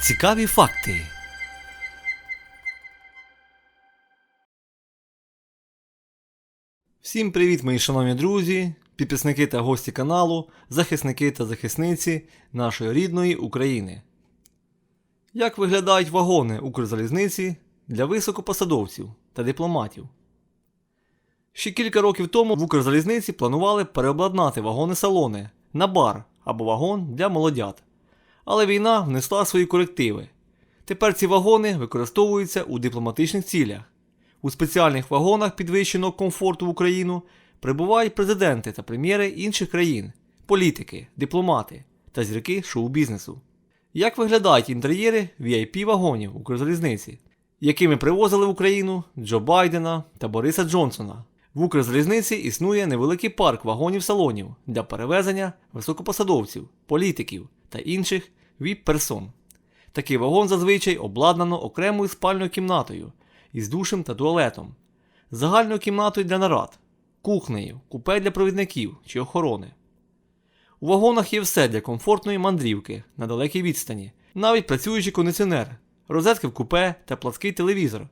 Цікаві факти. Всім привіт, мої шановні друзі, підписники та гості каналу, захисники та захисниці нашої рідної України. Як виглядають вагони Укрзалізниці для високопосадовців та дипломатів? Ще кілька років тому в Укрзалізниці планували переобладнати вагони-салони на бар або вагон для молодят. Але війна внесла свої корективи. Тепер ці вагони використовуються у дипломатичних цілях. У спеціальних вагонах підвищеного комфорту в Україну прибувають президенти та прем'єри інших країн, політики, дипломати та зірки шоу-бізнесу. Як виглядають інтер'єри VIP вагонів Укрзалізниці, якими привозили в Україну Джо Байдена та Бориса Джонсона? В Укрзалізниці існує невеликий парк вагонів-салонів для перевезення високопосадовців, політиків та інших ВІП-персон. Такий вагон зазвичай обладнано окремою спальною кімнатою із душем та туалетом, загальною кімнатою для нарад, кухнею, купе для провідників чи охорони. У вагонах є все для комфортної мандрівки на далекій відстані, навіть працюючий кондиціонер, розетки в купе та плаский телевізор,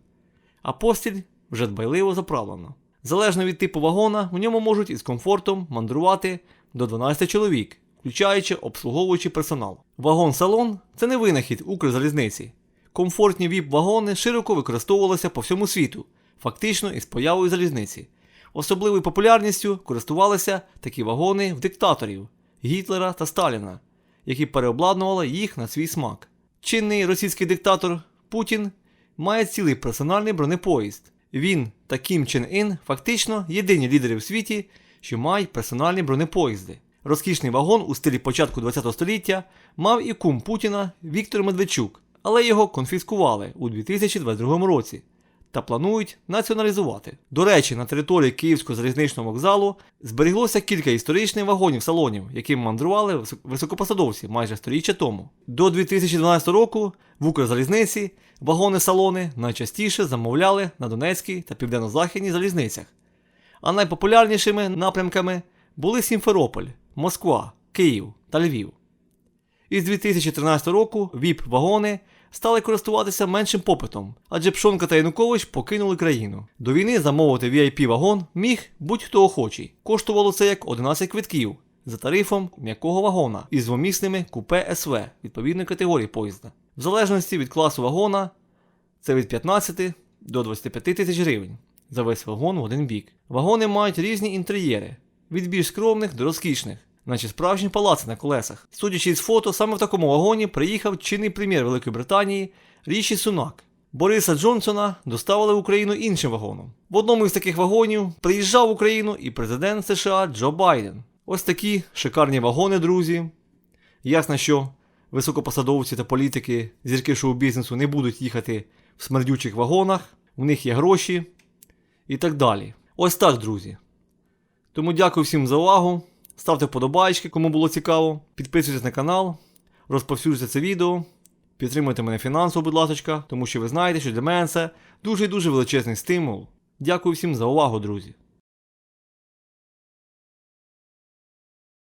а постіль вже дбайливо заправлена. Залежно від типу вагона, в ньому можуть із комфортом мандрувати до 12 чоловік, включаючи обслуговуючий персонал. Вагон-салон це не винахід Укрзалізниці. Комфортні віп-вагони широко використовувалися по всьому світу, фактично із появою залізниці. Особливою популярністю користувалися такі вагони в диктаторів Гітлера та Сталіна, які переобладнували їх на свій смак. Чинний російський диктатор Путін має цілий персональний бронепоїзд. Він та Кім Чен Ін фактично єдині лідери в світі, що мають персональні бронепоїзди. Розкішний вагон у стилі початку ХХ століття мав і кум Путіна Віктор Медведчук, але його конфіскували у 2022 році та планують націоналізувати. До речі, на території Київського залізничного вокзалу зберіглося кілька історичних вагонів-салонів, яким мандрували високопосадовці майже сторіччя тому. До 2012 року в Укрзалізниці вагони-салони найчастіше замовляли на Донецькій та Південно-Західній залізницях. А найпопулярнішими напрямками були Сімферополь, Москва, Київ та Львів. Із 2013 року ВІП-вагони стали користуватися меншим попитом, адже Пшонка та Янукович покинули країну. До війни замовити VIP-вагон міг будь-хто охочий. Коштувало це як 11 квитків за тарифом м'якого вагона із двомісними купе СВ відповідної категорії поїзда. В залежності від класу вагона це від 15 до 25 тисяч гривень за весь вагон в один бік. Вагони мають різні інтер'єри, від більш скромних до розкішних, наче справжні палаци на колесах. Судячи з фото, саме в такому вагоні приїхав чинний прем'єр Великої Британії Ріші Сунак. Бориса Джонсона доставили в Україну іншим вагоном. В одному із таких вагонів приїжджав в Україну і президент США Джо Байден. Ось такі шикарні вагони, друзі. Ясно, що високопосадовці та політики зірки шоу-бізнесу не будуть їхати в смердючих вагонах, в них є гроші і так далі. Ось так, друзі. Тому дякую всім за увагу. Ставте вподобайки, кому було цікаво. Підписуйтесь на канал, розповсюджуйте це відео. Підтримуйте мене фінансово, будь ласка, тому що ви знаєте, що для мене це дуже і дуже величезний стимул. Дякую всім за увагу, друзі.